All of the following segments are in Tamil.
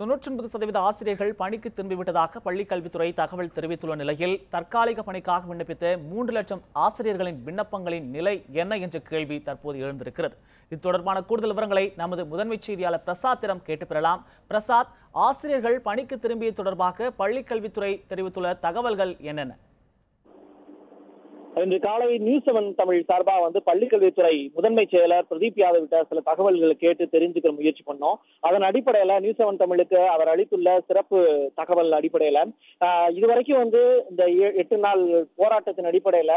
தொன்னூற்றி ஒன்பது சதவீத ஆசிரியர்கள் பணிக்கு திரும்பிவிட்டதாக பள்ளிக்கல்வித்துறை தகவல் தெரிவித்துள்ள நிலையில் தற்காலிக பணிக்காக விண்ணப்பித்த மூன்று லட்சம் ஆசிரியர்களின் விண்ணப்பங்களின் நிலை என்ன என்ற கேள்வி தற்போது எழுந்திருக்கிறது. இது தொடர்பான கூடுதல் விவரங்களை நமது முதன்மை செய்தியாளர் பிரசாத்திடம் கேட்டு பெறலாம். பிரசாத் ஆசிரியர்கள் பணிக்கு திரும்பிய தொடர்பாக பள்ளிக்கல்வித்துறை தெரிவித்துள்ள தகவல்கள் என்னென்ன? இன்று காலை நியூஸ் செவன் தமிழ் சார்பா வந்து பள்ளிக்கல்வித்துறை முதன்மை செயலர் பிரதீப் யாதவ் கிட்ட சில தகவல்களை கேட்டு தெரிஞ்சுக்கிற முயற்சி பண்ணோம். அதன் அடிப்படையில நியூஸ் செவன் தமிழுக்கு அவர் அளித்துள்ள சிறப்பு தகவல் அடிப்படையில இதுவரைக்கும் வந்து இந்த எ- எட்டு நாள் போராட்டத்தின் அடிப்படையில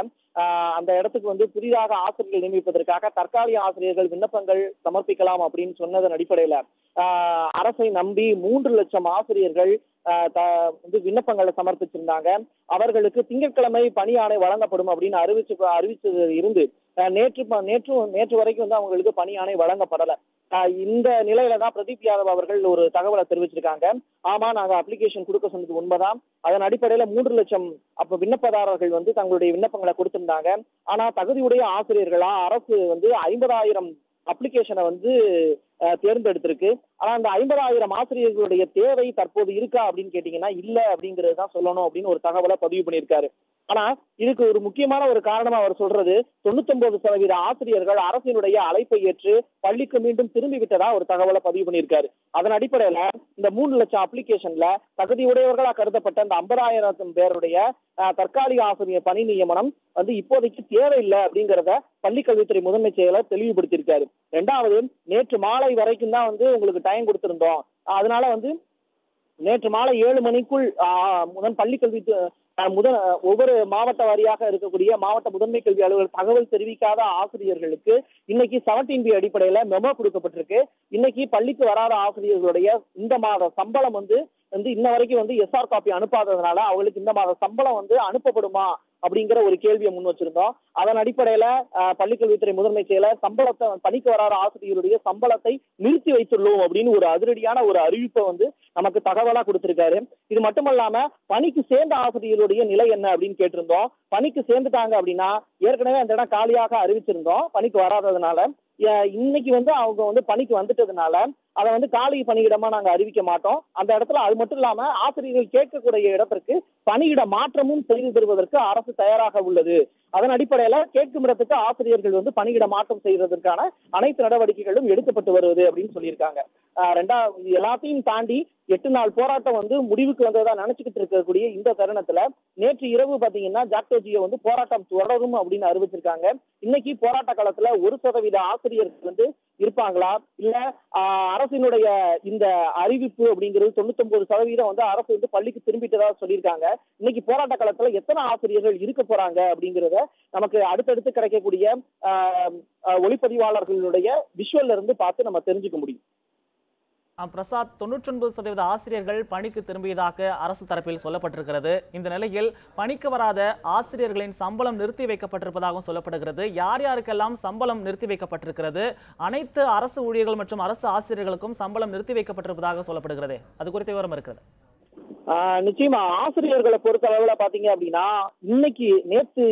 அந்த இடத்துக்கு வந்து புதிதாக ஆசிரியர்கள் நியமிப்பதற்காக தற்காலிக ஆசிரியர்கள் விண்ணப்பங்கள் சமர்ப்பிக்கலாம் அப்படின்னு சொன்னதன் அடிப்படையில அரசை நம்பி மூன்று லட்சம் ஆசிரியர்கள் த- வந்து விண்ணப்பங்களை சமர்ப்பிச்சிருந்தாங்க. அவர்களுக்கு திங்கட்கிழமை பணி ஆணை வழங்கப்படும் அப்படின்னு அறிவிச்சு அறிவிச்சது இருந்து நேற்று நேற்று நேற்று வரைக்கும் வந்து அவங்களுக்கு பணி ஆணை வழங்கப்படலை. இந்த நிலையில தான் பிரதீப் யாதவ் அவர்கள் ஒரு தகவலை தெரிவிச்சிருக்காங்க. ஆமா நாங்க அப்ளிகேஷன் கொடுக்க சொன்னது உண்மைதான். அதன் அடிப்படையில மூன்று லட்சம் அப்ப விண்ணப்பதாரர்கள் வந்து தங்களுடைய விண்ணப்பங்களை கொடுத்திருந்தாங்க. ஆனா தகுதியுடைய ஆசிரியர்களா அரசு வந்து ஐம்பதாயிரம் அப்ளிகேஷனை வந்து தேர்ந்தெடுத்திருக்கு. ஆனா அந்த ஐம்பதாயிரம் ஆசிரியர்களுடைய தேவை தற்போது இருக்கா அப்படின்னு கேட்டீங்கன்னா இல்ல அப்படிங்கிறது தான் சொல்லணும் அப்படின்னு ஒரு தகவலை பதிவு பண்ணியிருக்காரு. ஆனா இதுக்கு ஒரு முக்கியமான ஒரு காரணமா அவர் சொல்றது தொண்ணூத்தொன்பது சதவீத ஆசிரியர்கள் அரசினுடைய அழைப்பை ஏற்று பள்ளிக்கு மீண்டும் திரும்பி விட்டதா ஒரு தகவலை பதிவு பண்ணியிருக்காரு. அதன் அடிப்படையில இந்த மூணு லட்சம் அப்ளிகேஷன்ல தகுதியுடையவர்களா கருதப்பட்ட அந்த ஐம்பதாயிரம் பேருடைய தற்காலிக ஆசிரியர் பணி நியமனம் வந்து இப்போதைக்கு தேவையில்லை அப்படிங்கிறத பள்ளிக்கல்வித்துறை முதன்மை செயலர் தெளிவுபடுத்தியிருக்காரு. ரெண்டாவது நேற்று மாலை வரைக்கும் தான் வந்து உங்களுக்கு டைம் கொடுத்துருந்தோம். அதனால வந்து நேற்று மாலை ஏழு மணிக்குள் முதன் பள்ளிக்கல்வி முதன் முதல் ஒவ்வொரு மாவட்ட வாரியாக இருக்கக்கூடிய மாவட்ட முதன்மை கல்வி அலுவலர் தகவல் தெரிவிக்காத ஆசிரியர்களுக்கு இன்னைக்கு செவன்டீன் பி அடிப்படையில மெமோ கொடுக்கப்பட்டிருக்கு. இன்னைக்கு பள்ளிக்கு வராத ஆசிரியர்களுடைய இந்த மாத சம்பளம் வந்து வந்து இன்ன வரைக்கும் வந்து எஸ்ஆர் காப்பி அனுப்பாததுனால அவங்களுக்கு இந்த மாத சம்பளம் வந்து அனுப்பப்படுமா அப்படிங்கிற ஒரு கேள்வியை முன் வச்சிருந்தோம். அதன் அடிப்படையில பள்ளிக்கல்வித்துறை முதன்மை செயலர் சம்பளத்தை பணிக்கு வராத ஆசிரியருடைய சம்பளத்தை நிறுத்தி வைத்துள்ளோம் அப்படின்னு ஒரு அதிரடியான ஒரு அறிவிப்பை வந்து நமக்கு தகவலா கொடுத்திருக்காரு. இது மட்டுமல்லாம பணிக்கு சேர்ந்த ஆசிரியருடைய நிலை என்ன அப்படின்னு கேட்டிருந்தோம். பணிக்கு சேர்ந்துட்டாங்க அப்படின்னா ஏற்கனவே அந்த இடம் காலியாக அறிவிச்சிருந்தோம். பணிக்கு வராததுனால இன்னைக்கு வந்து அவங்க வந்து பணிக்கு வந்துட்டதுனால அதை வந்து காலை பணியிடமா நாங்க அறிவிக்க மாட்டோம். அந்த இடத்துல அது மட்டும் இல்லாம ஆசிரியர்கள் கேட்கக்கூடிய இடத்திற்கு பணியிட மாற்றமும் செய்து தருவதற்கு அரசு தயாராக உள்ளது. அதன் அடிப்படையில கேட்கும் இடத்துக்கு ஆசிரியர்கள் வந்து பணியிட மாற்றம் செய்வதற்கான அனைத்து நடவடிக்கைகளும் எடுக்கப்பட்டு வருவது அப்படின்னு சொல்லியிருக்காங்க. ரெண்டா இது எல்லாத்தையும் தாண்டி எட்டு நாள் போராட்டம் வந்து முடிவுக்கு வந்ததா நினைச்சுக்கிட்டு இருக்கக்கூடிய இந்த தருணத்துல நேற்று இரவு பாத்தீங்கன்னா ஜாக்டோஜியோ வந்து போராட்டம் தொடரும் அப்படின்னு அறிவிச்சிருக்காங்க. இன்னைக்கு போராட்ட காலத்துல ஒரு சதவீத ஆசிரியர்கள் வந்து இருப்பாங்களா? இல்ல அரசினுடைய இந்த அறிவிப்பு அப்படிங்கிறது தொண்ணூத்தொன்பது சதவீதம் வந்து அரசு வந்து பள்ளிக்கு திரும்பிட்டதா சொல்லியிருக்காங்க. இன்னைக்கு போராட்ட காலத்துல எத்தனை ஆசிரியர்கள் இருக்க போறாங்க அப்படிங்கிறத நமக்கு அடுத்தடுத்து கிடைக்கக்கூடிய ஆஹ், ஒளிப்பதிவாளர்களுடைய விஷுவல்ல இருந்து பார்த்து நம்ம தெரிஞ்சுக்க முடியும். பிரசாத் தொன்னூற்றி ஒன்பது சதவீத ஆசிரியர்கள் பணிக்கு திரும்பியதாக அரசு தரப்பில் சொல்லப்பட்டிருக்கிறது. இந்த நிலையில் பணிக்கு வராத ஆசிரியர்களின் சம்பளம் நிறுத்தி வைக்கப்பட்டிருப்பதாகவும் சொல்லப்படுகிறது. யார் யாருக்கெல்லாம் சம்பளம் நிறுத்தி வைக்கப்பட்டிருக்கிறது? அனைத்து அரசு ஊழியர்கள் மற்றும் அரசு ஆசிரியர்களுக்கும் சம்பளம் நிறுத்தி வைக்கப்பட்டிருப்பதாக சொல்லப்படுகிறது. அது குறித்த விவரம் இருக்கிறது. நிச்சயமா ஆசிரியர்களை பொறுத்த அளவுல பாத்தீங்க அப்படின்னா இன்னைக்கு நேற்று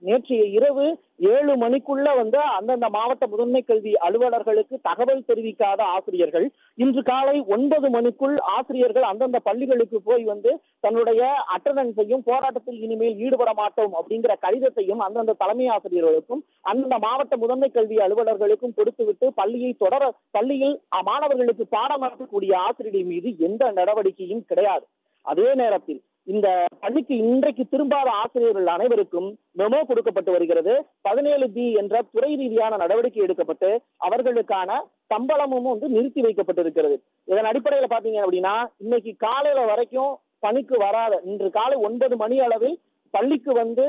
நேற்று இரவு ஏழு மணிக்குள்ள வந்து அந்தந்த மாவட்ட முதன்மை கல்வி அலுவலர்களுக்கு தகவல் தெரிவிக்காத ஆசிரியர்கள் இன்று காலை ஒன்பது மணிக்குள் ஆசிரியர்கள் அந்தந்த பள்ளிகளுக்கு போய் வந்து தன்னுடைய அட்டண்டன்ஸையும் போராட்டத்தில் இனிமேல் ஈடுபட மாட்டோம் அப்படிங்கிற கடிதத்தையும் அந்தந்த தலைமை ஆசிரியர்களுக்கும் அந்தந்த மாவட்ட முதன்மை கல்வி அலுவலர்களுக்கும் கொடுத்துவிட்டு பள்ளியை தொடர பள்ளியில் மாணவர்களுக்கு பாடம் நடத்தக்கூடிய ஆசிரியர் மீது எந்த நடவடிக்கையும் கிடையாது. அதே நேரத்தில் இந்த பள்ளிக்கு இன்றைக்கு திரும்பாத ஆசிரியர்கள் அனைவருக்கும் மெமோ கொடுக்கப்பட்டு வருகிறது. பதினேழு பி என்ற துறை ரீதியான நடவடிக்கை எடுக்கப்பட்டு அவர்களுக்கான சம்பளமும் வந்து நிறுத்தி வைக்கப்பட்டிருக்கிறது. இதன் அடிப்படையில் பாத்தீங்க அப்படின்னா இன்னைக்கு காலையில வரைக்கும் பணிக்கு வராத இன்று காலை ஒன்பது மணி அளவில் பள்ளிக்கு வந்து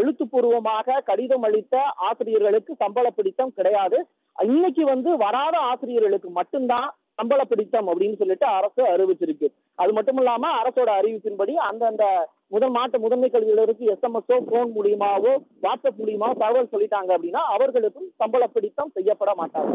எழுத்துப்பூர்வமாக கடிதம் அளித்த ஆசிரியர்களுக்கு சம்பள பிடித்தம் கிடையாது. இன்னைக்கு வந்து வராத ஆசிரியர்களுக்கு மட்டும்தான் சம்பள பிடித்தம் அப்படின்னு சொல்லிட்டு அரசு அறிவிச்சிருக்கு. அது மட்டும் இல்லாம அரசோட அறிவிப்பின்படி அந்தந்த முதல் மாட்டு முதன்மை கல்வியாளருக்கு எஸ்எம்எஸ்ஓ போன் மூலியமாவோ வாட்ஸ்அப் மூலியமாவோ தகவல் சொல்லிட்டாங்க அப்படின்னா அவர்களுக்கும் சம்பள பிடித்தம் செய்யப்பட மாட்டாங்க